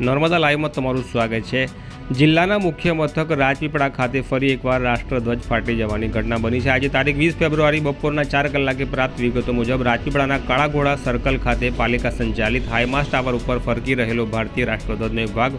નર્મદા લાઈવમાં તમારું સ્વાગત છે. જિલ્લાના મુખ્ય મથક રાજપીપળા ખાતે ફરી એકવાર રાષ્ટ્રધ્વજ ફાટી જવાની ઘટના બની છે. આજે તારીખ વીસ ફેબ્રુઆરી બપોરના ચાર કલાકે પ્રાપ્ત વિગતો મુજબ રાજપીપળાના કાળાઘોડા સર્કલ ખાતે પાલિકા સંચાલિત હાઈમાસ્ટ ટાવર ઉપર ફરકી રહેલો ભારતીય રાષ્ટ્રધ્વજનો એક ભાગ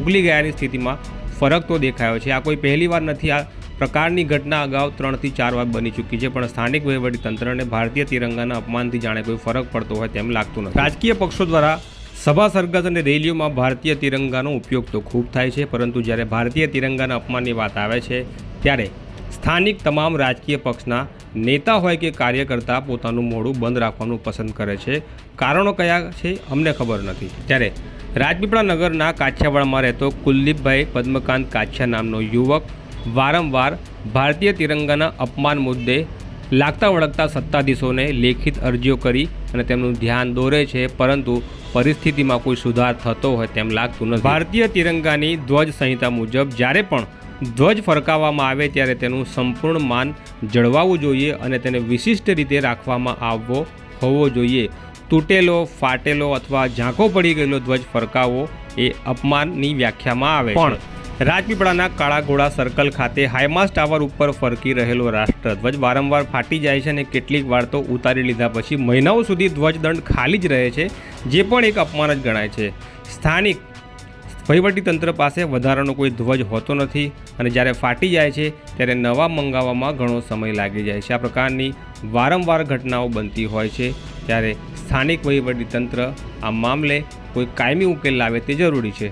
ઉકલી ગયાની સ્થિતિમાં ફરક તો દેખાયો છે. આ કોઈ પહેલી વાર નથી. આ પ્રકારની ઘટના અગાઉ ત્રણથી ચાર વાર બની ચૂકી છે, પણ સ્થાનિક વહીવટીતંત્રને ભારતીય તિરંગાના અપમાનથી જાણે કોઈ ફરક પડતો હોય તેમ લાગતું નથી. રાજકીય પક્ષો દ્વારા સભા સરઘસ અને રેલીઓમાં ભારતીય તિરંગાનો ઉપયોગ તો ખૂબ થાય છે, પરંતુ જ્યારે ભારતીય તિરંગાના અપમાનની વાત આવે છે, ત્યારે સ્થાનિક તમામ રાજકીય પક્ષના નેતા હોય કે કાર્યકર્તા પોતાનું મોડું બંધ રાખવાનું પસંદ કરે છે. કારણો કયા છે, અમને ખબર નથી. ત્યારે રાજપીપળા નગરના કાછિયાવાડમાં રહેતો કુલદીપભાઈ પદ્મકાંત કાછિયા નામનો યુવક વારંવાર ભારતીય તિરંગાના અપમાન મુદ્દે લાગતા વળગતા સત્તાધીશોને લેખિત અરજીઓ કરી અને તેમનું ધ્યાન દોરે છે પરંતુ પરિસ્થિતિમાં કોઈ સુધાર થતો હોય તેમ લાગતું નથી. ભારતીય તિરંગાની ધ્વજ સંહિતા મુજબ જ્યારે પણ ધ્વજ ફરકાવવામાં આવે ત્યારે તેનું સંપૂર્ણ માન જળવાવું જોઈએ અને તેને વિશિષ્ટ રીતે રાખવામાં આવવો હોવો જોઈએ. તૂટેલો ફાટેલો અથવા ઝાંખો પડી ગયેલો ધ્વજ ફરકાવવો એ અપમાનની વ્યાખ્યામાં આવે પણ રાજપીપળાના કાળા ઘોડા સર્કલ ખાતે હાઈમાસ ટાવર ઉપર ફરકી રહેલો રાષ્ટ્રધ્વજ વારંવાર ફાટી જાય છે અને કેટલીક વાર તો ઉતારી લીધા પછી મહિનાઓ સુધી ધ્વજદંડ ખાલી જ રહે છે, જે પણ એક અપમાન જ ગણાય છે. સ્થાનિક વહીવટીતંત્ર પાસે વધારાનો કોઈ ધ્વજ હોતો નથી અને જ્યારે ફાટી જાય છે, ત્યારે નવા મંગાવવામાં ઘણો સમય લાગી જાય છે. આ પ્રકારની વારંવાર ઘટનાઓ બનતી હોય છે, ત્યારે સ્થાનિક વહીવટીતંત્ર આ મામલે કોઈ કાયમી ઉકેલ લાવે તે જરૂરી છે.